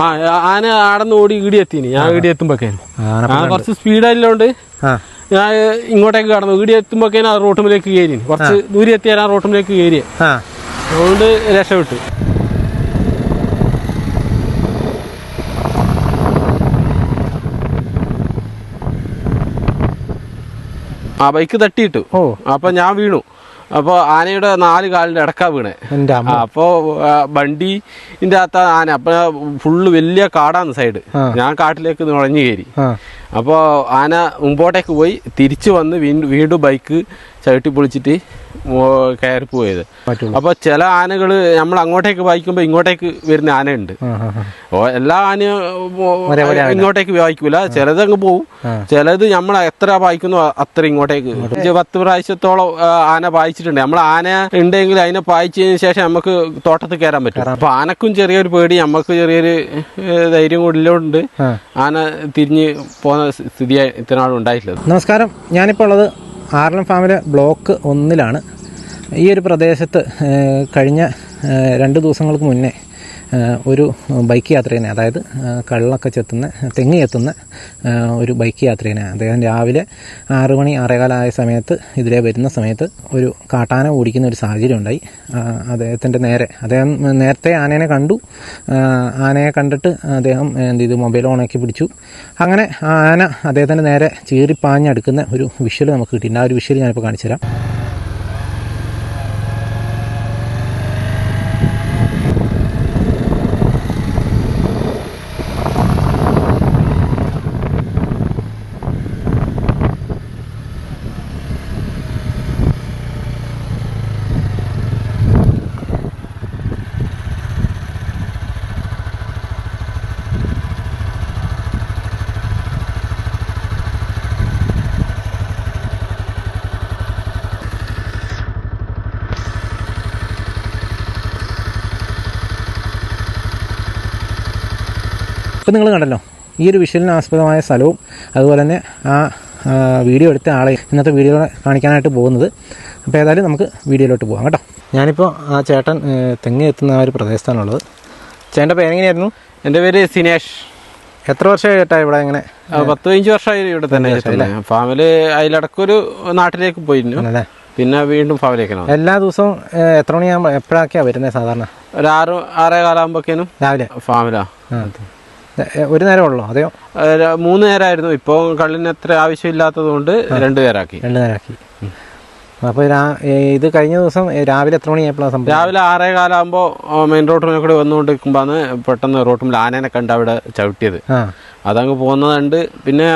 ആ ആന ആടന്ന് ഓടി ഈടി എത്തിന് ഞാൻ ഈടി എത്തുമ്പോക്കേനും ഞാൻ കുറച്ച് സ്പീഡായതുകൊണ്ട് ആ. ഞാൻ ഇങ്ങോട്ടേക്ക് കടന്നു. ഈടി എത്തുമ്പോക്കേനും ആ റോട്ടുമിലേക്ക് കയറി. കുറച്ച് ദൂരെ എത്തിയാൽ ആ റോട്ടുമിലേക്ക് കയറി. അതുകൊണ്ട് രക്ഷപ്പെട്ടു. ആ ബൈക്ക് തട്ടിയിട്ടു. ഓ. അപ്പൊ ഞാൻ വീണു. അപ്പൊ ആനയുടെ നാല് കാലിന്റെ ഇടക്കാ വീണേ. അപ്പോൾ വണ്ടിന്റെ അകത്ത ആന. അപ്പോൾ ഫുള്ള് വലിയ കാടാണ് സൈഡ്. ഞാൻ കാട്ടിലേക്ക് നുഴഞ്ഞു കയറി. അപ്പോൾ ആന മുമ്പോട്ടേക്ക് പോയി. തിരിച്ചു വന്ന് വീണ്ടും ബൈക്ക് ചവിട്ടി പൊളിച്ചിട്ട് കയറി പോയത്. അപ്പൊ അപ്പോൾ ചില ആനകൾ നമ്മൾ അങ്ങോട്ടേക്ക് വായിക്കുമ്പോൾ ഇങ്ങോട്ടേക്ക് വരുന്ന ആനയുണ്ട്. എല്ലാ ആനയും. ഇങ്ങോട്ടേക്ക് വായിക്കൂല. ചിലത് അങ്ങ് പോവും. ചിലത് നമ്മൾ എത്ര വായിക്കുന്നു അത്ര ഇങ്ങോട്ടേക്ക്. പത്ത് പ്രാവശ്യത്തോളം ആന വായിച്ചിട്ടുണ്ട്. നമ്മൾ ആന ഉണ്ടെങ്കിൽ അതിനെ പായിച്ചതിന് ശേഷം നമുക്ക് തോട്ടത്തിൽ കയറാൻ പറ്റും. അപ്പൊ ആനക്കും ചെറിയൊരു പേടി. നമുക്ക് ചെറിയൊരു ധൈര്യം കൂടില്ലോണ്ട് ആന തിരിഞ്ഞ് പോകുന്ന സ്ഥിതി ഇത്രനാളും ഉണ്ടായിട്ടുള്ളത് നമസ്കാരം. ഞാനിപ്പോൾ ഉള്ളത് ആർലം ഫാമിലെ ബ്ലോക്ക് ഒന്നിലാണ്. ഈ ഒരു പ്രദേശത്ത് കഴിഞ്ഞ രണ്ട് ദിവസങ്ങൾക്ക് മുന്നേ ഒരു ബൈക്ക് യാത്രേനെ അതായത് കള്ളൊക്കെ ചെത്തുന്ന തെങ്ങി എത്തുന്ന ഒരു ബൈക്ക് യാത്രേനെ അദ്ദേഹം രാവിലെ ആറു മണി ആറേകാലായ സമയത്ത് ഇതിലെ വരുന്ന സമയത്ത് ഒരു കാട്ടാന ഓടിക്കുന്ന ഒരു സാഹചര്യം ഉണ്ടായി. അദ്ദേഹത്തിന്റെ നേരെ അദ്ദേഹം നേരത്തെ ആനേനെ കണ്ടു. ആനയെ കണ്ടിട്ട് അദ്ദേഹം എന്ത് ചെയ്തു? മൊബൈൽ ഓണാക്കി പിടിച്ചു. അങ്ങനെ ആന അദ്ദേഹത്തിന്റെ നേരെ ചീറിപ്പാഞ്ഞെടുക്കുന്ന ഒരു വിഷ്വൽ നമുക്ക് കിട്ടിയിട്ടുണ്ട്. ആ ഒരു വിഷ്വൽ ഞാനിപ്പോൾ കാണിച്ചു തരാം ഇപ്പം നിങ്ങൾ കണ്ടല്ലോ ഈ ഒരു വിഷ്വലിന് ആസ്പദമായ സ്ഥലവും അതുപോലെ തന്നെ ആ വീഡിയോ എടുത്ത ആളെ ഇന്നത്തെ വീഡിയോ കാണിക്കാനായിട്ട് പോകുന്നത്. അപ്പോൾ ഏതായാലും നമുക്ക് വീഡിയോയിലോട്ട് പോകാം കേട്ടോ. ഞാനിപ്പോൾ ആ ചേട്ടൻ തെങ്ങി എത്തുന്ന ആ ഒരു പ്രദേശത്താണുള്ളത്. ചേട്ടന്റെ പേരെങ്ങനെയായിരുന്നു? എന്റെ പേര് സിനേഷ്. എത്ര വർഷമായി ചേട്ടാ ഇവിടെ ഇങ്ങനെ ആ, പത്ത് പതിനഞ്ച് വർഷമായി ഇവിടെ തന്നെ ഫാമിലി അതിലിടക്കൊരു നാട്ടിലേക്ക് പോയിരുന്നു. അല്ലേ പിന്നെ വീണ്ടും ഫാമിലേക്കാണ് എല്ലാ ദിവസവും എത്ര മണിയാകുമ്പോൾ എപ്പോഴൊക്കെയാണ് വരുന്നത് സാധാരണ? ഒരു ആറ് ആറേ കാലാകുമ്പോഴേക്കേനും രാവിലെ? ഫാമിലാ. ഒരു നേരം ഉള്ളോ അതെയോ മൂന്ന് നേരമായിരുന്നു ഇപ്പോൾ കള്ളിന് അത്ര ആവശ്യമില്ലാത്തത് കൊണ്ട് രണ്ടു നേരമാക്കി രണ്ട് നേരമാക്കി അപ്പോൾ ഇത് കഴിഞ്ഞ ദിവസം രാവിലെ എത്ര മണിയായപ്പോഴാണ് സംഭവം? രാവിലെ ആറേ കാലാകുമ്പോൾ മെയിൻ റോഡിനെ കൂടി വന്നുകൊണ്ടിരിക്കുമ്പോഴാണ് പെട്ടെന്ന് റോട്ടിൽ ആനേനെ കണ്ട് അവിടെ ചവിട്ടിയത്. അതങ്ങ് പോകുന്നതുണ്ട് പിന്നെ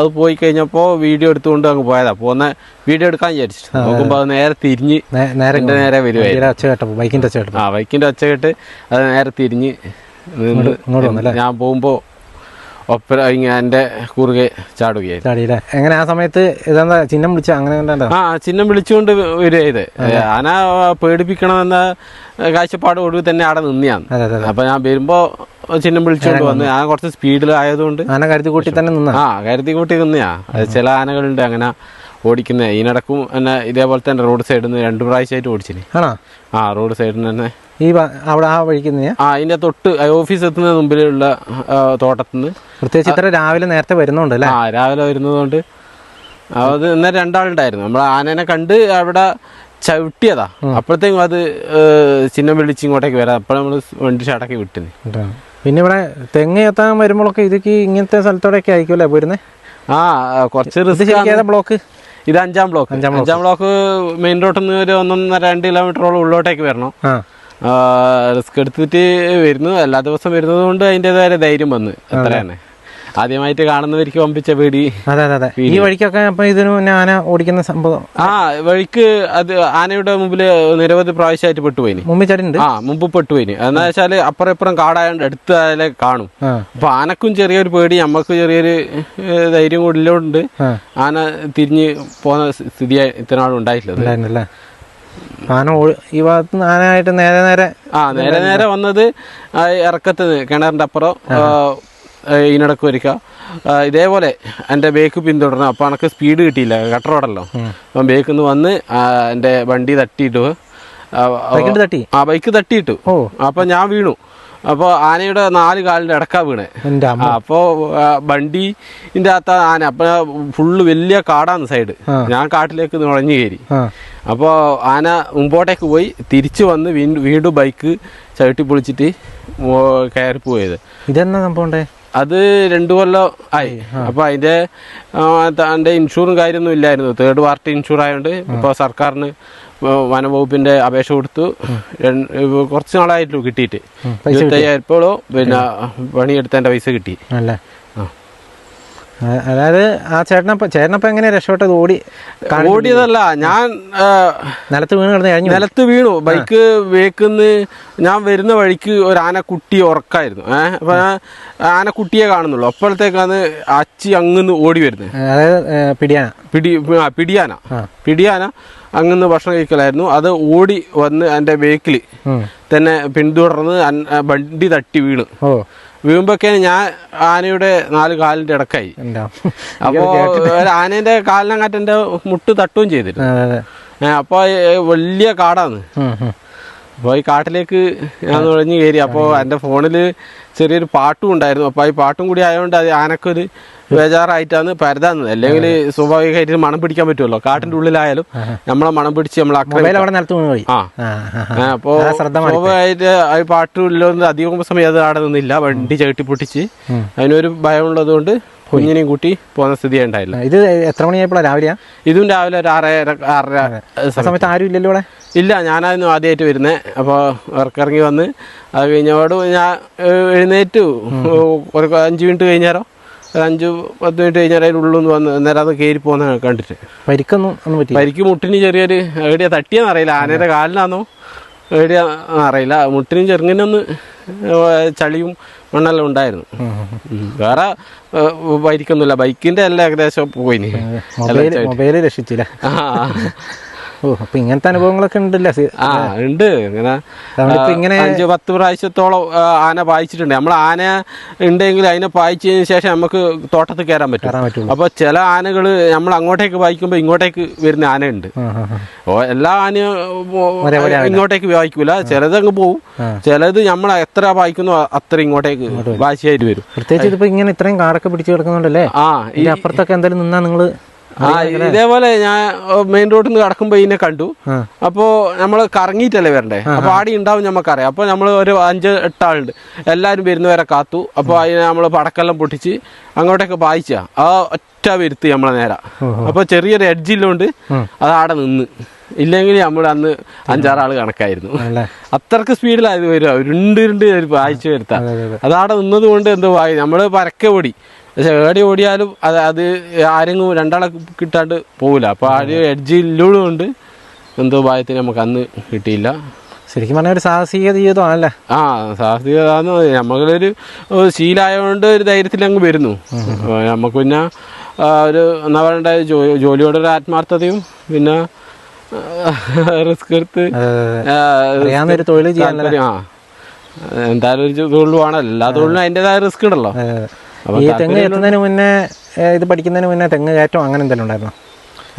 അത് പോയി കഴിഞ്ഞപ്പോൾ വീഡിയോ എടുത്തുകൊണ്ട് അങ്ങ് പോയതാ. പോകുന്ന വീഡിയോ എടുക്കാൻ വിചാരിച്ചു നോക്കുമ്പോൾ അത് നേരെ തിരിഞ്ഞ് നേരെ നേരെ വരുവായിരുന്നു. ബൈക്കിന്റെ ഒച്ച ആ ബൈക്കിന്റെ ഒച്ച കേട്ട് അത് നേരെ തിരിഞ്ഞ്? ഞാൻ പോകുമ്പോ ഒപ്പര എന്റെ കുറുകെ ചാടുകയായിരുന്നു. ചാടിയില്ലേ? എങ്ങനെ ആ സമയത്ത് ഇതെന്താ ചിഹ്നം വിളിച്ച അങ്ങനെ ആ ചിഹ്നം വിളിച്ചുകൊണ്ട് വരിക ഇത് ആന പേടിപ്പിക്കണമെന്ന കാഴ്ചപ്പാട് ഒടുവിൽ തന്നെ അവിടെ നിന്നെയാണ് അപ്പൊ ഞാൻ വരുമ്പോ ചിഹ്നം വിളിച്ചുകൊണ്ട് വന്നു ഞാൻ കുറച്ച് സ്പീഡിലായതുകൊണ്ട് ആന കരുതി കൂട്ടി തന്നെ നിന്ന? ആ കരുതി കൂട്ടി നിന്നെയാ ചില ആനകളുണ്ട് അങ്ങനെ ഓടിക്കുന്ന ഇതിനടക്കും തന്നെ ഇതേപോലെ തന്നെ റോഡ് സൈഡിൽ നിന്ന് രണ്ടു പ്രാവശ്യമായിട്ട് ഓടിച്ചിന്. ആണോ? ആ റോഡ് സൈഡിൽ നിന്ന് തന്നെ. ഈ അവിടെ ആ വഴിക്ക് ആ അതിന്റെ തൊട്ട് ഓഫീസ് എത്തുന്ന മുമ്പിലുള്ള തോട്ടത്തിൽ നിന്ന് പ്രത്യേകിച്ച് ഇത്ര രാവിലെ നേരത്തെ വരുന്നുണ്ട് അല്ലേ? ആ രാവിലെ വരുന്നതുകൊണ്ട്. അത് ഇന്നലെ രണ്ടാളുണ്ടായിരുന്നു. നമ്മൾ ആനേനെ കണ്ട് അവിടെ ചവിട്ടിയതാ. അപ്പോഴത്തേക്കും അത് ചിഹ്നം വിളിച്ച് ഇങ്ങോട്ടേക്ക് വരാം. അപ്പോൾ നമ്മൾ വണ്ടി ചടക്കി വിട്ടു. പിന്നെ ഇവിടെ തെങ്ങ് എത്താൻ വരുമ്പോഴൊക്കെ ഇതൊക്കെ ഇങ്ങനത്തെ സ്ഥലത്തോടെയൊക്കെ ആയിരിക്കും അല്ലേ പോരുന്നത് ആ കുറച്ച് റിസ്ക് ബ്ലോക്ക് ഇത് അഞ്ചാം ബ്ലോക്ക് അഞ്ചാം ബ്ലോക്ക് മെയിൻ റോഡിൽ നിന്ന് ഒരു ഒന്നൊന്നര രണ്ട് കിലോമീറ്ററോളം ഉള്ളോട്ടേക്ക് വരണം. റിസ്ക് എടുത്തിട്ട് വരുന്നു. എല്ലാ ദിവസവും വരുന്നത് കൊണ്ട് അതിന്റെതായ ധൈര്യം വന്ന്. അത്രയാണ്. ആദ്യമായിട്ട് കാണുന്നവർക്ക് പമ്പിച്ച പേടി അതെ അതെ അതെ. ഈ വഴിക്കൊക്കെ അപ്പൊ ഇതിന് മുന്നേ ആന ഓടിക്കുന്ന സംഭവം. ആ വഴിക്ക് അത് ആനയുടെ മുമ്പിൽ നിരവധി പ്രാവശ്യമായിട്ട് പെട്ടുപോയിന്. മുമ്പിൽ ചടിണ്ട് ആ മുമ്പ് പെട്ടുപോയിന്. എന്താ വെച്ചാൽ അപ്പുറം ഇപ്പുറം കാടായോണ്ട് അടുത്തായാലേ കാണും. അപ്പൊ ആനക്കും ചെറിയൊരു പേടി നമ്മക്ക് ചെറിയൊരു ധൈര്യം കൂടിയുണ്ട് ആന തിരിഞ്ഞ് പോകുന്ന സ്ഥിതി ഇത്രനാളും ഉണ്ടായിട്ടില്ല ആന ഈ ഭാഗത്ത് ആനയായിട്ട് നേരെ നേരെ ആ നേരെ നേരെ വന്നത് ഇറക്കത്ത് കിണറിന്റെ അപ്പുറം ഇതിനിടക്ക് വരിക. ഇതേപോലെ എന്റെ ബേക്ക് പിന്തുടർന്നു അപ്പോൾ എനിക്ക് സ്പീഡ് കിട്ടിയില്ല കട്ടർ റോഡല്ലോ അപ്പം ബേക്കിൽ നിന്ന് വന്ന് എന്റെ വണ്ടി തട്ടിയിട്ടു. തട്ടി? ആ ബൈക്ക് തട്ടിയിട്ടു. അപ്പം ഞാൻ വീണു. അപ്പോൾ ആനയുടെ നാല് കാലിന്റെ ഇടക്കാ വീണേ. അപ്പോൾ വണ്ടിന്റെ അകത്ത ആന. അപ്പോൾ ഫുള്ള് വലിയ കാടാണ് സൈഡ്. ഞാൻ കാട്ടിലേക്ക് നുഴഞ്ഞു കയറി. അപ്പോൾ ആന മുമ്പോട്ടേക്ക് പോയി തിരിച്ചു വന്ന് വീണ്ടും വീണ്ടും ബൈക്ക് ചവിട്ടി പൊളിച്ചിട്ട് കയറി പോയത് ഇതെന്നാ സംഭവം അത് രണ്ടു കൊല്ലം ആയി. അപ്പൊ അതിന്റെ അതിന്റെ ഇൻഷൂറും കാര്യമൊന്നും ഇല്ലായിരുന്നു. തേർഡ് പാർട്ടി ഇൻഷൂർ ആയതുകൊണ്ട് ഇപ്പൊ സർക്കാരിന് വനംവകുപ്പിന്റെ അപേക്ഷ കൊടുത്തു. കുറച്ച് നാളായിട്ടുള്ളൂ കിട്ടിയിട്ട്. ഇരുപത്തയ്യായിരം രൂപയോളം പിന്നെ പണിയെടുത്തതിന്റെ പൈസ കിട്ടി. അതായത് ആ ചേട്ടനപ്പ ചേട്ടനപ്പം എങ്ങനെയാ രക്ഷപ്പെട്ടത്? ഓടി ഓടിയതല്ല ഞാൻ നിലത്ത് വീണ് കിടന്ന് കഴിഞ്ഞു നിലത്ത് വീണു. ബൈക്ക് വേക്കുന്ന് ഞാൻ വരുന്ന വഴിക്ക് ഒരു ആനക്കുട്ടി ഉറക്കായിരുന്നു. ഏഹ് അപ്പൊ ഞാൻ ആനക്കുട്ടിയെ കാണുന്നുള്ളൂ. അപ്പോഴത്തേക്കാണ് അച്ചി അങ്ങ് ഓടി വരുന്നത്. അതായത് പിടിയാന. പിടി പിടിയാന. പിടിയാന അങ്ങന്ന് ഭക്ഷണം കഴിക്കലായിരുന്നു. അത് ഓടി വന്ന് എന്റെ ബേക്കിൽ തന്നെ പിന്തുടർന്ന് വണ്ടി തട്ടി വീണ്. ഓ. വീഴുമ്പോഴൊക്കെ ഞാൻ ആനയുടെ നാല് കാലിന്റെ ഇടക്കായി. അപ്പോ ആനേന്റെ എന്റെ മുട്ട് തട്ടുകയും ചെയ്തിരുന്നു. അപ്പോൾ വലിയ ഉം. അപ്പോൾ ഈ കാട്ടിലേക്ക് ഞാൻ നുഴഞ്ഞു കയറി അപ്പോൾ എന്റെ ഫോണിൽ ചെറിയൊരു പാട്ടും ഉണ്ടായിരുന്നു. അപ്പോൾ ഈ പാട്ടും കൂടി ആയതുകൊണ്ട് അത് ആനക്കൊരു ബേജാറായിട്ടാണ് പരതാന്നത്. അല്ലെങ്കിൽ സ്വാഭാവികമായിട്ട് മണം പിടിക്കാൻ പറ്റുമല്ലോ. കാട്ടിന്റെ ഉള്ളിലായാലും നമ്മളെ മണം പിടിച്ച് നമ്മൾ ആ. അപ്പോൾ സ്വാഭാവികമായിട്ട് ആ. പാട്ടും പാട്ടുമില്ലോന്ന് അധികം സമയം അത് ആടെ നിന്നില്ല. വണ്ടി ചവിട്ടി പൊട്ടിച്ച്. അതിനൊരു ഭയമുള്ളത് കൊണ്ട് കുഞ്ഞിനെയും കൂട്ടി പോകുന്ന സ്ഥിതി ഉണ്ടായില്ല ഇത് എത്ര മണിയായപ്പോഴാണ് രാവിലെയാ? ഇതും രാവിലെ ഒരു ആറര ആറര സമയത്ത്. ആരും ഇല്ലല്ലോ ഇവിടെ? ഇല്ല ഞാനായിരുന്നു ആദ്യമായിട്ട് വരുന്നത് അപ്പോൾ ഇറക്കിറങ്ങി വന്ന് അത് കഴിഞ്ഞോട് ഞാൻ എഴുന്നേറ്റു. ഒരു അഞ്ച് മിനിറ്റ് കഴിഞ്ഞാലോ ഒരു അഞ്ച് പത്ത് മിനിറ്റ് കഴിഞ്ഞാൽ അതിന്റെ ഉള്ളിൽ വന്ന് നേരം അത് കയറി പോകുന്ന കണ്ടിട്ട്. പരിക്കൊന്നും ഒന്നും പറ്റി പരിക്ക് മുട്ടിന് ചെറിയൊരു എവിടെയാ തട്ടിയെന്ന് അറിയില്ല. ആനയുടെ കാലിനാന്നോ എവിടെയാ അറിയില്ല. മുട്ടിനും ചെറുങ്ങനൊന്ന് ഒന്ന് ചളിയും മണ്ണെല്ലാം ഉണ്ടായിരുന്നു. വേറെ ബൈക്കൊന്നുമില്ല ബൈക്കിന്റെ എല്ലാം ഏകദേശം പോയിന് രക്ഷിച്ചില്ല. ആ. അപ്പൊ ഇങ്ങനത്തെ അനുഭവങ്ങളൊക്കെ ഉണ്ടല്ലോ? ആ ഉണ്ട്. ഇങ്ങനെ അഞ്ചു ഇങ്ങനെ അഞ്ച് പത്ത് പ്രാവശ്യത്തോളം ആന പായിച്ചിട്ടുണ്ട്. നമ്മൾ ആന ഉണ്ടെങ്കിൽ അതിനെ പായിച്ചതിന് ശേഷം നമുക്ക് തോട്ടത്തിൽ കയറാൻ പറ്റും. അപ്പൊ ചില ആനകൾ നമ്മൾ അങ്ങോട്ടേക്ക് പായിക്കുമ്പോൾ ഇങ്ങോട്ടേക്ക് വരുന്ന ആന. ഓ എല്ലാ ആനയും. ഇങ്ങോട്ടേക്ക് വായിക്കൂല ചിലത് അങ്ങ് പോവും. ചിലത് നമ്മൾ എത്ര വായിക്കുന്നു അത്ര ഇങ്ങോട്ടേക്ക് വാശിയായിട്ട് വരും. പ്രത്യേകിച്ച് ഇതിപ്പോ ഇങ്ങനെ ഇത്രയും കാടൊക്കെ പിടിച്ചു കിടക്കുന്നുണ്ടല്ലേ? ആ ഈ അപ്പുറത്തൊക്കെ എന്തായാലും നിന്നാ നിങ്ങൾ ഇതേപോലെ ഞാൻ മെയിൻ റോഡിൽ നിന്ന് കടക്കുമ്പോ ഇതിനെ കണ്ടു. അപ്പോ നമ്മൾ നമ്മൾ കറങ്ങിയിട്ടല്ലേ വരണ്ടേ അപ്പൊ ആടി ഉണ്ടാവും നമുക്കറിയാം അപ്പൊ നമ്മൾ ഒരു അഞ്ച് എട്ടാളുണ്ട്. എല്ലാവരും വരുന്നവരെ കാത്തു. അപ്പൊ അതിനെ നമ്മൾ പടക്കെല്ലാം പൊട്ടിച്ച് അങ്ങോട്ടൊക്കെ പായിച്ച. ആ ഒറ്റ വരുത്തി നമ്മളെ നേരെ. അപ്പൊ ചെറിയൊരു എഡ്ജില്ലോണ്ട് അത് ആടെ നിന്ന്. ഇല്ലെങ്കിൽ നമ്മൾ അന്ന് അഞ്ചാറാൾ കണക്കായിരുന്നു. അത്രയ്ക്ക് സ്പീഡിലായത് വരുക. ഉരുണ്ട് ഉരുണ്ട് ഒരു പായിച്ച് വരുത്താം അതെ അതെ അതെ. അതാടെ നിന്നത് കൊണ്ട് എന്തോ ആയി. നമ്മൾ പരക്കെ ഓടി. പക്ഷെ ഏടി ഓടിയാലും അത് അത് ആരെങ്കിലും രണ്ടാളെ കിട്ടാണ്ട് പോവില്ല. അപ്പോൾ ഒരു എഡ്ജ് ഉണ്ട് എന്തോ ഭാഗ്യത്തിന് നമുക്ക് അന്ന് കിട്ടിയില്ല. ശരിക്കും പറഞ്ഞ ഒരു സാഹസിക ജീവിതമാണല്ലേ? ആ സാഹസികത നമ്മളൊരു ശീലായതുകൊണ്ട് ശീലമായതുകൊണ്ട് ഒരു ധൈര്യത്തിൽ അങ്ങ് വരുന്നു. നമുക്ക് പിന്നെ ഒരു എന്താ പറയണ്ട ജോലിയോടൊരു ആത്മാർത്ഥതയും പിന്നെ റിസ്ക് എടുത്ത് ആ, ഒരു തൊഴിൽ ചെയ്യാൻ ആ. എന്തായാലും ഒരു തൊഴിൽ വേണമല്ലോ എല്ലാ തൊഴിലും അതിന്റെതായ റിസ്ക് ഉണ്ടല്ലോ. ഈ തെങ്ങ് എത്തുന്നതിന് മുന്നേ ഇത് പഠിക്കുന്നതിന് മുന്നേ തെങ്ങ് കയറ്റം അങ്ങനെ എന്തെങ്കിലും ഉണ്ടായിരുന്നോ?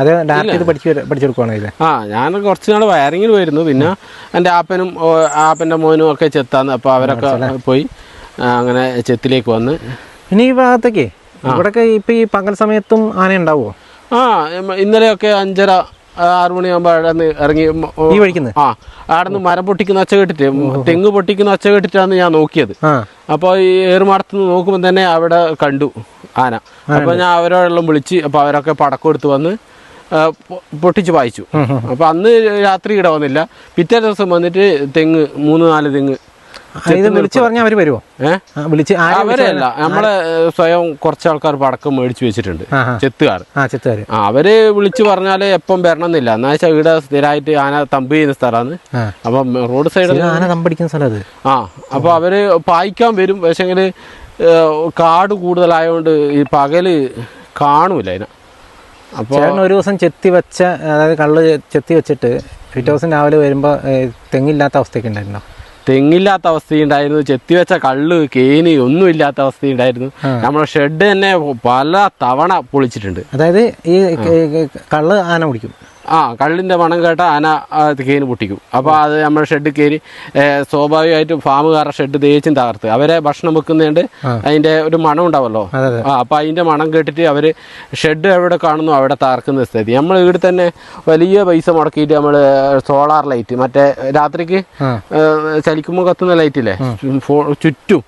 അത് ഡയറക്റ്റ് ഇത് പഠിച്ചു പഠിച്ചെടുക്കുവാണോ ഇത്? ആ ഞാൻ കുറച്ച് നാൾ വയറിങ്ങിൽ പോയിരുന്നു. പിന്നെ എന്റെ ആപ്പനും ആപ്പന്റെ മോനും ഒക്കെ ചെത്താന്ന് അപ്പോൾ അവരൊക്കെ പോയി അങ്ങനെ ചെത്തിലേക്ക് വന്ന്. ഇനി ഈ ഭാഗത്തേക്ക് ഇവിടൊക്കെ ഇപ്പൊ ഈ പകൽ സമയത്തും ആന ഉണ്ടാവുമോ ആ ഇന്നലെയൊക്കെ അഞ്ചര ആറ് മണിയാകുമ്പോൾ അവിടെ ഇറങ്ങി ഈ ആ അവിടെ നിന്ന് മരം പൊട്ടിക്കുന്ന ഒച്ച കേട്ടിട്ട് തെങ്ങ് പൊട്ടിക്കുന്ന ഒച്ച കേട്ടിട്ടാണ് ഞാൻ നോക്കിയത്. അപ്പൊ അപ്പോൾ ഈ ഏറുമാടത്ത് നിന്ന് നോക്കുമ്പോൾ തന്നെ അവിടെ കണ്ടു ആന. അപ്പോൾ ഞാൻ അവരോടെല്ലാം വിളിച്ച് അപ്പോൾ അവരൊക്കെ പടക്കം എടുത്ത് വന്ന് പൊട്ടിച്ച് വായിച്ചു അപ്പോൾ അന്ന് രാത്രി ഇവിടെ വന്നില്ല. പിറ്റേ ദിവസം വന്നിട്ട് തെങ്ങ് മൂന്ന് നാല് തെങ്ങ് ഇത് വിളിച്ചു പറഞ്ഞാൽ അവർ വരുമോ വിളിച്ച് അവരല്ല നമ്മളെ സ്വയം കുറച്ച് ആൾക്കാർ പടക്കം മേടിച്ചു വെച്ചിട്ടുണ്ട്. ചെത്തുകാർ. ആ അവർ വിളിച്ചു പറഞ്ഞാൽ എപ്പം വരണം എന്നില്ല എന്നാ വെച്ചാൽ ഇവിടെ സ്ഥിരമായിട്ട് ആന തമ്പ് ചെയ്യുന്ന സ്ഥലമാണ്. അപ്പൊ റോഡ് സൈഡിൽ ആന തമ്പടിക്കുന്ന സ്ഥലം ആ അപ്പൊ അവർ പായിക്കാൻ വരും. പക്ഷെങ്കിൽ കാട് കൂടുതലായതുകൊണ്ട് ഈ പകൽ കാണൂല അതിനെ. അപ്പോൾ ഒരു ദിവസം ചെത്തി വെച്ച അതായത് കള്ള് ചെത്തി വെച്ചിട്ട് പിറ്റേ ദിവസം രാവിലെ വരുമ്പോ തെങ്ങില്ലാത്ത അവസ്ഥയൊക്കെ ഉണ്ടായിരുന്നോ? തെങ്ങില്ലാത്ത അവസ്ഥയുണ്ടായിരുന്നു. ചെത്തിവെച്ച കള്ള് കേനി ഒന്നും ഇല്ലാത്ത അവസ്ഥയുണ്ടായിരുന്നു നമ്മുടെ ഷെഡ് തന്നെ പല തവണ പൊളിച്ചിട്ടുണ്ട്. അതായത് ഈ കള്ള് ആന കുടിക്കും ആ കള്ളിന്റെ മണം കേട്ട ആന കയറി പൊട്ടിക്കും. അപ്പോൾ അത് നമ്മുടെ ഷെഡ് കയറി സ്വാഭാവികമായിട്ടും ഫാമുകാരുടെ ഷെഡ് തേച്ചും തകർത്ത്. അവരെ ഭക്ഷണം വെക്കുന്നതുകൊണ്ട് അതിന്റെ ഒരു മണം ഉണ്ടാവല്ലോ. ആ അപ്പോൾ അതിന്റെ മണം കേട്ടിട്ട് അവർ ഷെഡ് എവിടെ കാണുന്നു അവിടെ തകർക്കുന്ന സ്ഥിതി. നമ്മൾ ഇവിടെ തന്നെ വലിയ പൈസ മുടക്കിയിട്ട് നമ്മൾ സോളാർ ലൈറ്റ് മറ്റേ രാത്രിക്ക്. ചലിക്കുമ്പോൾ കത്തുന്ന ലൈറ്റില്ലേ ഫോ- ചുറ്റും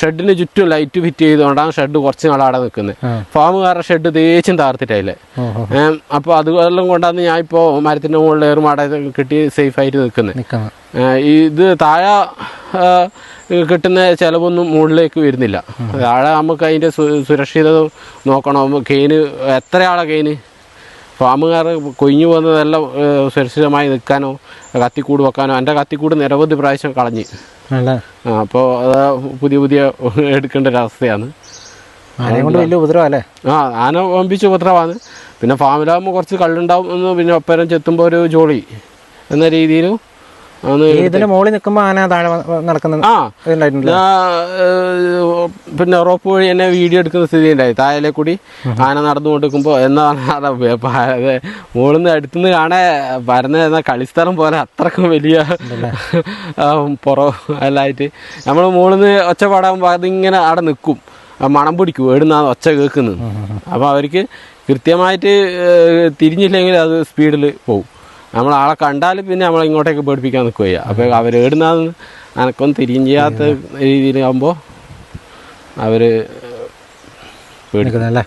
ഷെഡിന് ചുറ്റും ലൈറ്റ് ഫിറ്റ് ചെയ്തുകൊണ്ടാണ് ഷെഡ് കുറച്ച് നാൾ അവിടെ നിൽക്കുന്നത്. ഫാമുകാരുടെ ഷെഡ് തേച്ചും താർത്തിട്ടായില്ലേ അപ്പൊ അപ്പോൾ കൊണ്ടാന്ന് കൊണ്ടാണ് ഞാൻ ഇപ്പോ മരത്തിന്റെ മുകളിൽ ഏറുമാട കിട്ടി സേഫ് ആയിട്ട് നിൽക്കുന്നത്. ഇത് താഴെ കിട്ടുന്ന ചിലവൊന്നും മുകളിലേക്ക് വരുന്നില്ല. താഴെ നമുക്ക് അതിന്റെ സുരക്ഷിത നോക്കണം. കെയിന് എത്ര ആളെ കെയിന് ഫാമുകാർ കൊഴിഞ്ഞു പോകുന്നതെല്ലാം നല്ല സുരക്ഷിതമായി നിൽക്കാനോ കത്തിക്കൂട് വെക്കാനോ എന്റെ കത്തിക്കൂട് നിരവധി പ്രാവശ്യം കളഞ്ഞ്. അപ്പോൾ അത് പുതിയ പുതിയ എടുക്കേണ്ട ഒരവസ്ഥയാണ് ആനയെ കൊണ്ട് വലിയ ആ ആന വമ്പിച്ച് ഉപദ്രവമാണ്. പിന്നെ ഫാമിലാകുമ്പോൾ കുറച്ച് കള്ളുണ്ടാവും എന്ന് പിന്നെ ഒപ്പരം ചെത്തുമ്പോൾ ഒരു ജോളി എന്ന രീതിയിലും ഇതിന്റെ മുകളിൽ നിൽക്കുമ്പോൾ ആന താഴെ വ- ആ. പിന്നെ റോപ്പ് വഴി എന്നെ വീഡിയോ എടുക്കുന്ന സ്ഥിതി ഉണ്ടായി. താഴെ കൂടി ആന നടന്നു കൊടുക്കുമ്പോ എന്നാണ് മുകളിൽ നിന്ന് അടുത്തുനിന്ന് കാണാൻ പരന്ന കളിസ്ഥലം പോലെ അത്രക്കും വലിയ പുറം എല്ലായിട്ട് നമ്മൾ മുകളിൽ നിന്ന് ഒച്ച പാടാകുമ്പോൾ അതിങ്ങനെ അവിടെ നിൽക്കും. മണം പിടിക്കും. എവിടുന്നാണ് ഒച്ച കേൾക്കുന്നത്. അപ്പോൾ അവർക്ക് കൃത്യമായിട്ട് തിരിഞ്ഞില്ലെങ്കിൽ അത് സ്പീഡിൽ പോകും നമ്മൾ ആളെ കണ്ടാൽ പിന്നെ നമ്മൾ ഇങ്ങോട്ടേക്ക് പേടിപ്പിക്കാൻ നിൽക്കുക അപ്പോൾ അവർ എവിടുന്നാന്ന് അനക്കൊന്നും തിരിയും ചെയ്യാത്ത രീതിയിലാകുമ്പോൾ അവർ പേടിക്കണല്ലേ.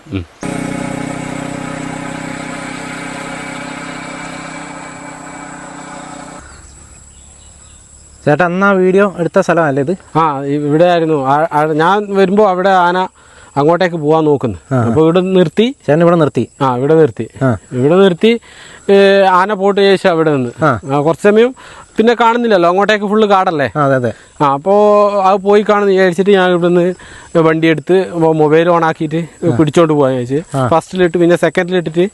ചേട്ടാ എന്നാ വീഡിയോ എടുത്ത സ്ഥലമല്ലേ ഇത്? ആ ഇവിടെ ആയിരുന്നു. ഞാൻ വരുമ്പോൾ അവിടെ ആന അങ്ങോട്ടേക്ക് പോകാൻ നോക്കുന്നു. അപ്പോൾ ഇവിടെ നിർത്തി. ചേട്ടൻ ഇവിടെ നിർത്തി. ആ ഇവിടെ നിർത്തി. ഇവിടെ നിർത്തി ആന പോട്ട് ശേഷം അവിടെ നിന്ന്. കുറച്ച് സമയം പിന്നെ കാണുന്നില്ലല്ലോ. അങ്ങോട്ടേക്ക് ഫുള്ള് കാടല്ലേ? ആ അതെ അതെ. ആ അപ്പോൾ അത് പോയി കാണുന്ന വിചാരിച്ചിട്ട് ഞാൻ ഇവിടുന്ന് വണ്ടി എടുത്ത് മൊബൈൽ ഓൺ ആക്കിയിട്ട് പിടിച്ചോണ്ട് പോകാൻ ചോദിച്ചു ഫസ്റ്റിലിട്ട് പിന്നെ സെക്കൻഡിലിട്ടിട്ട്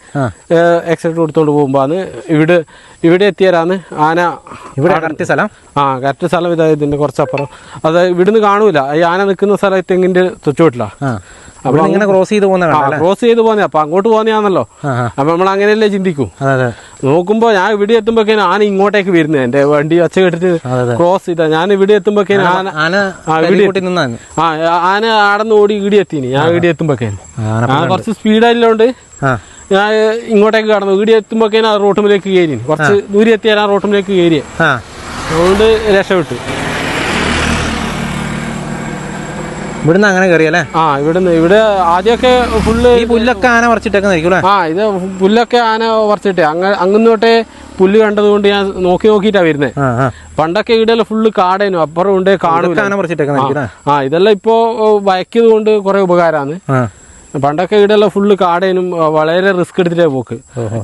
എക്സൈറ്റ് കൊടുത്തോണ്ട് പോകുമ്പോൾ ആണ് ഇവിടെ ഇവിടെ എത്തിയാലാണ് ആന ഇവിടെ കറക്റ്റ് സ്ഥലം? ആ കറക്റ്റ് സ്ഥലം ഇതായതിന്റെ കുറച്ചപ്പുറം. അത് ഇവിടുന്ന് കാണൂല. ഈ ആന നിൽക്കുന്ന സ്ഥലം തെങ്ങിന്റെ തൊച്ചുവിട്ടില്ല ഇങ്ങനെ ക്രോസ് ചെയ്ത് പോകുന്ന ക്രോസ് ചെയ്ത് പോകുന്ന അപ്പൊ അങ്ങോട്ട് പോകുന്നതാണല്ലോ അപ്പൊ നമ്മൾ അങ്ങനെയല്ലേ ചിന്തിക്കും നോക്കുമ്പോ ഞാൻ ഇവിടെ എത്തുമ്പോഴേക്കും ആന ഇങ്ങോട്ടേക്ക് വരുന്നത് എന്റെ വണ്ടി ഒച്ച കേട്ടിട്ട് ക്രോസ് ചെയ്താ. ഞാൻ ഇവിടെ എത്തുമ്പോഴേക്കും ആന ആന ആടന്ന് ഓടി ഇടി എത്തി ഞാൻ ഇടി എത്തുമ്പോഴേക്കും കുറച്ച് സ്പീഡായതുകൊണ്ട് ആ. ഞാൻ ഇങ്ങോട്ടേക്ക് കടന്നു. ഇടി എത്തുമ്പോഴേക്കും ആ റോട്ടുമിലേക്ക് കയറി കുറച്ച് ദൂരെ എത്തിയാൽ ആ റോട്ടുമിലേക്ക് കയറി അതുകൊണ്ട് രക്ഷപ്പെട്ടു. ഇവിടുന്ന് അങ്ങനെ കയറിയല്ലേ ആ ഇവിടുന്ന്. ഇവിടെ ആദ്യമൊക്കെ ഫുള്ള് ഈ പുല്ലൊക്കെ ആന പറിച്ചിട്ടേക്കുന്നതായിരിക്കും ആ ഇത് പുല്ലൊക്കെ ആന പറിച്ചിട്ട്. അങ്ങ അങ്ങന്ന് തൊട്ടേ പുല്ല് കണ്ടതുകൊണ്ട് ഞാൻ നോക്കി നോക്കിട്ടാ വരുന്നത് പണ്ടൊക്കെ ഇവിടെ ഫുള്ള് കാടേനു. അപ്പുറം ഉണ്ട് കാണൂല ആ ഇതെല്ലാം ഇപ്പോ വയക്കിയത് കൊണ്ട് കുറെ ഉപകാരമാണ് പണ്ടൊക്കെ ഇവിടെ ഫുള്ള് കാടേനും വളരെ റിസ്ക് എടുത്തിട്ടേ പോക്ക്.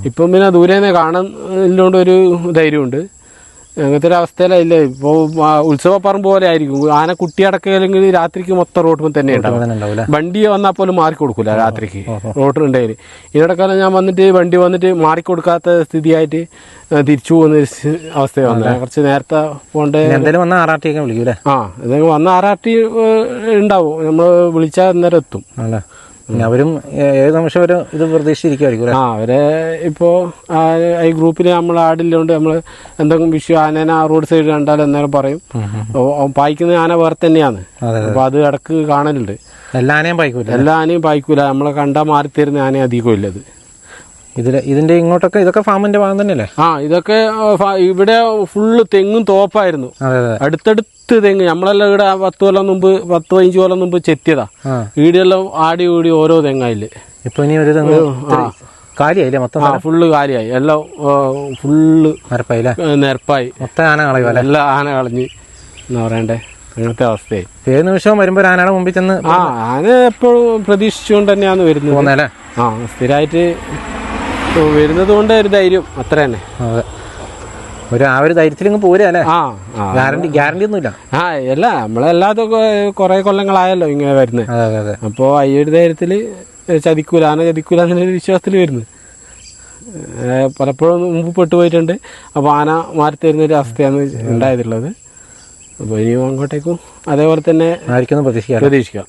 ഇപ്പം പിന്നെ ദൂരെ കാണുന്നതിനോണ്ട് ഒരു ധൈര്യമുണ്ട്. അങ്ങനത്തെ ഒരു അവസ്ഥയിലല്ലേ ഇപ്പോൾ ഉത്സവ പറമ്പ് പോലെ ആയിരിക്കും. ആന കുട്ടി കുട്ടിയടക്കല്ലെങ്കിൽ രാത്രിക്ക് മൊത്തം റോട്ടിൽ തന്നെ ഉണ്ടാവും. വണ്ടി വന്നാൽ പോലും മാറി കൊടുക്കൂല രാത്രിക്ക്. റോട്ടിലുണ്ടെങ്കിൽ ഇതിനിടക്കാലം ഞാൻ വന്നിട്ട് വണ്ടി വന്നിട്ട് മാറി കൊടുക്കാത്ത സ്ഥിതിയായിട്ട് തിരിച്ചു പോകുന്ന അവസ്ഥ വന്നത്. കുറച്ച് നേരത്തെ എന്തായാലും വന്ന ആർ ആർ ടി ഒക്കെ വിളിക്കും ആ ഇതെങ്കിൽ വന്ന ആറാട്ടി ഉണ്ടാവും. നമ്മൾ വിളിച്ചാൽ അന്നേരം എത്തും. അല്ലേ അവരും ഏത് നിമിഷം ഒരു ഇത് പ്രതീക്ഷിച്ചിരിക്കുമായിരിക്കും ആ അവരെ ഇപ്പോൾ ഈ ഗ്രൂപ്പിൽ നമ്മൾ ആടില്ലോണ്ട് നമ്മൾ എന്തെങ്കിലും വിഷയം ആനേനെ ആ റോഡ് സൈഡ് കണ്ടാൽ അന്നേരം പറയും. പായിക്കുന്ന ആന വേറെ തന്നെയാണ്. അപ്പോൾ അത്. ഇടയ്ക്ക് കാണലുണ്ട്. എല്ലാ ആനയും പായിക്കൂല എല്ലാ ആനയും പായിക്കൂല. നമ്മളെ കണ്ടാൽ മാറി തരുന്ന ആന അധികം ഇല്ലത് ഇതിൽ ഇതിന്റെ ഇങ്ങോട്ടൊക്കെ ഇതൊക്കെ ഫാമിന്റെ ഭാഗം തന്നെയല്ലേ? ആ ഇതൊക്കെ ഇവിടെ ഫുള്ള് തെങ്ങും തോപ്പായിരുന്നു. അടുത്തടുത്ത് തെങ്ങ് നമ്മളെല്ലാം ഇവിടെ പത്ത് കൊല്ലം മുമ്പ് പത്ത് പതിനഞ്ച് കൊല്ലം മുമ്പ് ചെത്തിയതാ. ഈടെല്ലാം ആടി ഓടി ഓരോ തെങ്ങായില്ലേ ഇപ്പൊ ഇനി ഒരു തെങ്ങ് കാലിയായില്ലേ? മൊത്തം ഫുള്ള് കാര്യമായി എല്ലാം ഫുള്ള് മരപ്പായില്ലേ? ആ, നിരപ്പായി. മൊത്തം ആന കളയുക എല്ലാം ആന കളഞ്ഞ് എന്നാ പറയണ്ടേ? അങ്ങനത്തെ അവസ്ഥയായി. ഏത് നിമിഷവും വരുമ്പോ ആനയുടെ മുമ്പിൽ ചെന്ന് ആ ആന എപ്പോഴും പ്രതീക്ഷിച്ചുകൊണ്ട് തന്നെയാണ് വരുന്നത്. ആ സ്ഥിരമായിട്ട് വരുന്നത് കൊണ്ട് ഒരു ധൈര്യം അത്ര തന്നെ. അതെ. ഒരു ആ ഒരു ധൈര്യത്തിൽ ഇങ്ങ് പോരുക അല്ലേ? ആ ഗ്യാരണ്ടി ഗ്യാരണ്ടി ഒന്നുമില്ല. ആ അല്ല നമ്മളെല്ലാതും കുറെ കൊല്ലങ്ങളായല്ലോ ഇങ്ങനെ വരുന്നത്. അതെ അതെ അപ്പോൾ ഈ ഒരു ധൈര്യത്തിൽ ചതിക്കൂല ആന ചതിക്കൂല എന്നൊരു വിശ്വാസത്തിൽ വരുന്നത്. പലപ്പോഴും മുമ്പ് പെട്ടുപോയിട്ടുണ്ട്. അപ്പോൾ ആന മാറി തരുന്ന ഒരു അവസ്ഥയാണ് ഉണ്ടായതുള്ളത് അപ്പോൾ ഇനിയും അങ്ങോട്ടേക്കും അതേപോലെ തന്നെ ആയിരിക്കും പ്രതീക്ഷിക്കാം പ്രതീക്ഷിക്കാം.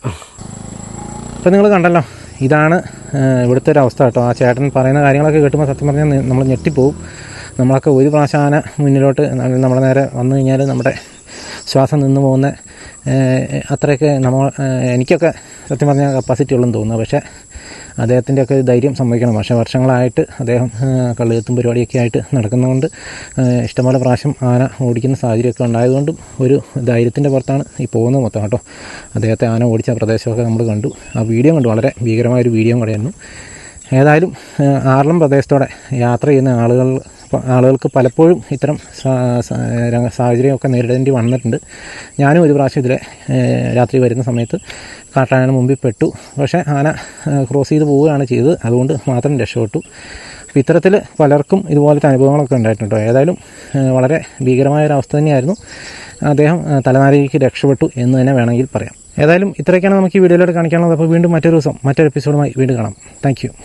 ഇപ്പം നിങ്ങൾ കണ്ടല്ലോ ഇതാണ് ഇവിടുത്തെ ഒരു അവസ്ഥ കേട്ടോ. ആ ചേട്ടൻ പറയുന്ന കാര്യങ്ങളൊക്കെ കേട്ടുമ്പോൾ സത്യം പറഞ്ഞാൽ നമ്മൾ ഞെട്ടിപ്പോവും. നമ്മളൊക്കെ ഒരു പ്രാശാന മുന്നിലോട്ട് നമ്മുടെ നേരെ വന്നു കഴിഞ്ഞാൽ നമ്മുടെ ശ്വാസം നിന്ന് പോകുന്ന അത്രയൊക്കെ നമ്മൾ എനിക്കൊക്കെ സത്യം പറഞ്ഞാൽ കപ്പാസിറ്റി ഉള്ളെന്ന് തോന്നുന്നു. പക്ഷേ അദ്ദേഹത്തിന്റെയൊക്കെ ധൈര്യം സമ്മതിക്കണം പക്ഷേ വർഷങ്ങളായിട്ട് അദ്ദേഹം ഏഹ്, കള്ളുകത്തും പരിപാടിയൊക്കെ ആയിട്ട് നടക്കുന്നതുകൊണ്ട് ഇഷ്ടംപോലെ പ്രാവശ്യം ആന ഓടിക്കുന്ന സാഹചര്യമൊക്കെ ഉണ്ടായതുകൊണ്ടും ഒരു ധൈര്യത്തിന്റെ പുറത്താണ് ഈ പോകുന്നത് മൊത്തം കേട്ടോ. അദ്ദേഹത്തെ ആന ഓടിച്ച പ്രദേശമൊക്കെ നമ്മൾ കണ്ടു. ആ വീഡിയോ കണ്ടു. വളരെ ഭീകരമായൊരു വീഡിയോ കൂടെയായിരുന്നു. ഏതായാലും ആറളം പ്രദേശത്തോടെ യാത്ര ചെയ്യുന്ന ആളുകൾ ആളുകൾക്ക് പലപ്പോഴും ഇത്തരം സാഹചര്യമൊക്കെ നേരിടേണ്ടി വന്നിട്ടുണ്ട്. ഞാനും ഒരു പ്രാവശ്യം ഇതിലെ രാത്രി വരുന്ന സമയത്ത് കാട്ടാനയുടെ മുമ്പിൽ പെട്ടു. പക്ഷേ ആന ക്രോസ് ചെയ്ത് പോവുകയാണ് ചെയ്തത്. അതുകൊണ്ട് മാത്രം രക്ഷപ്പെട്ടു. അപ്പോൾ ഇത്തരത്തിൽ പലർക്കും ഇതുപോലത്തെ അനുഭവങ്ങളൊക്കെ ഉണ്ടായിട്ടുണ്ട്. ഏതായാലും വളരെ ഭീകരമായ ഒരു അവസ്ഥ തന്നെയായിരുന്നു. അദ്ദേഹം തലനാരിക്ക് രക്ഷപ്പെട്ടു എന്ന് തന്നെ വേണമെങ്കിൽ പറയാം. ഏതായാലും ഇത്രയൊക്കെയാണ് നമുക്ക് ഈ വീഡിയോയിലൂടെ കാണിക്കാനുള്ളത്. അപ്പോൾ വീണ്ടും മറ്റൊരു ദിവസം മറ്റൊരു എപ്പിസോഡുമായി വീണ്ടും കാണാം. താങ്ക്